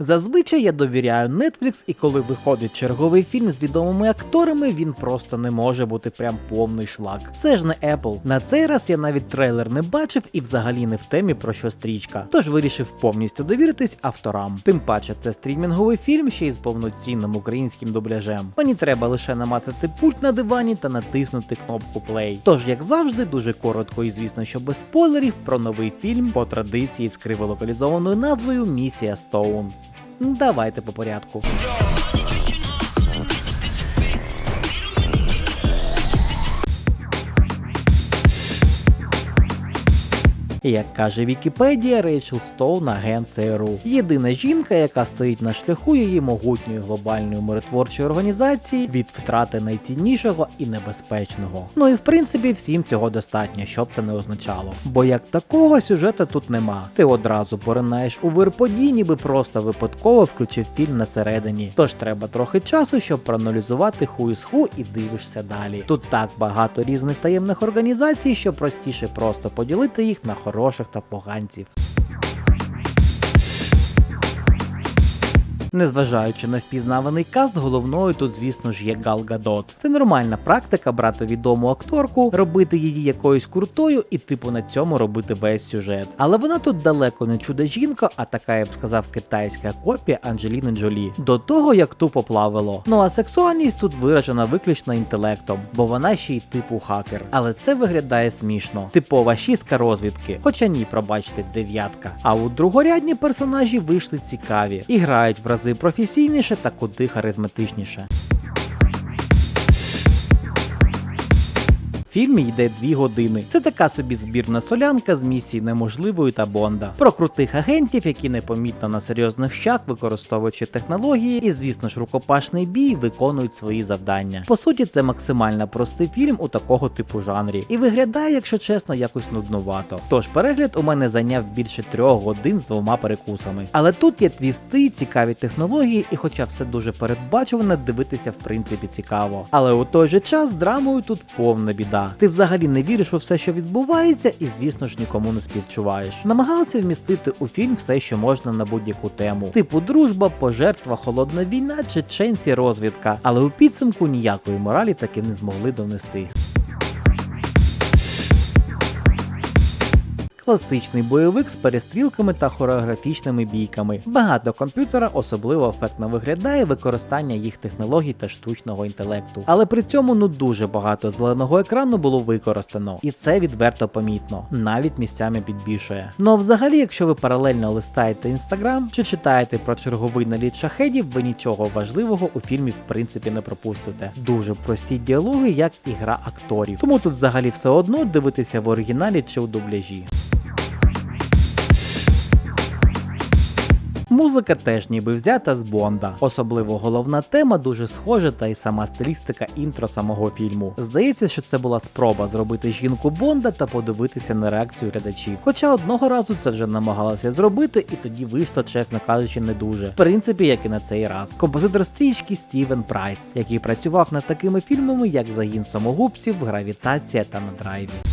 Зазвичай я довіряю Netflix, і коли виходить черговий фільм з відомими акторами, він просто не може бути прям повний шлак. Це ж не Apple. На цей раз я навіть трейлер не бачив і взагалі не в темі про що стрічка. Тож вирішив повністю довіритись авторам. Тим паче, це стрімінговий фільм ще й з повноцінним українським дубляжем. Мені треба лише намацати пульт на дивані та натиснути кнопку play. Тож, як завжди, дуже коротко і звісно, що без спойлерів про новий фільм по традиції з криволокалізованою назвою Місія Стоун. Давайте по порядку. Як каже Вікіпедія, Рейчел Стоун агент ЦРУ. Єдина жінка, яка стоїть на шляху її могутньої глобальної миротворчої організації від втрати найціннішого і небезпечного. Ну і в принципі всім цього достатньо, щоб це не означало. Бо як такого сюжету тут нема. Ти одразу поринаєш у вир подій, ніби просто випадково включив фільм на середині. Тож треба трохи часу, щоб проаналізувати ху із ху і дивишся далі. Тут так багато різних таємних організацій, що простіше просто поділити їх на хороших та поганців. Незважаючи на впізнаваний каст, головною тут, звісно ж, є Гал Гадот. Це нормальна практика брати відому акторку, робити її якоюсь крутою і, типу, на цьому робити весь сюжет. Але вона тут далеко не чудо жінка, а така, я б сказав, китайська копія Анджеліни Джолі. До того як тупо плавило. Ну а сексуальність тут виражена виключно інтелектом, бо вона ще й типу хакер. Але це виглядає смішно. Типова шістка розвідки. Хоча ні, пробачте, дев'ятка. А от другорядні персонажі вийшли цікаві і грають в рази професійніше та куди харизматичніше. Фільм йде дві години. Це така собі збірна солянка з місії неможливої та Бонда. Про крутих агентів, які непомітно на серйозних щах, використовуючи технології, і, звісно ж, рукопашний бій, виконують свої завдання. По суті, це максимально простий фільм у такого типу жанрі. І виглядає, якщо чесно, якось нуднувато. Тож перегляд у мене зайняв більше трьох годин з двома перекусами. Але тут є твісти, цікаві технології, і хоча все дуже передбачувано, дивитися в принципі цікаво. Але у той же час драмою тут повна біда. Ти взагалі не віриш у все, що відбувається, і звісно ж нікому не співчуваєш. Намагалися вмістити у фільм все, що можна на будь-яку тему, типу дружба, пожертва, холодна війна, чеченці, розвідка. Але у підсумку ніякої моралі таки не змогли донести. Класичний бойовик з перестрілками та хореографічними бійками. Багато комп'ютера особливо ефектно виглядає використання їх технологій та штучного інтелекту. Але при цьому ну дуже багато зеленого екрану було використано, і це відверто помітно, навіть місцями підбільшує. Ну а взагалі, якщо ви паралельно листаєте інстаграм чи читаєте про черговий наліт шахедів, ви нічого важливого у фільмі в принципі не пропустите. Дуже прості діалоги, як і гра акторів. Тому тут взагалі все одно дивитися в оригіналі чи у дубляжі. Музика теж ніби взята з Бонда. Особливо головна тема дуже схожа, та й сама стилістика інтро самого фільму. Здається, що це була спроба зробити жінку Бонда та подивитися на реакцію глядачів. Хоча одного разу це вже намагалися зробити, і тоді вийшло, чесно кажучи, не дуже. В принципі, як і на цей раз. Композитор стрічки Стівен Прайс, який працював над такими фільмами, як Загін самогубців, Гравітація та на драйві.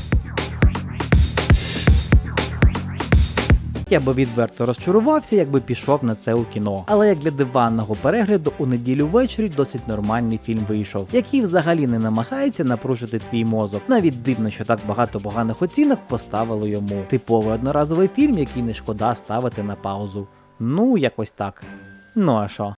Я би відверто розчарувався, якби пішов на це у кіно. Але як для диванного перегляду у неділю ввечері досить нормальний фільм вийшов, який взагалі не намагається напружити твій мозок. Навіть дивно, що так багато поганих оцінок поставили йому. Типовий одноразовий фільм, який не шкода ставити на паузу. Ну, якось так. Ну а що?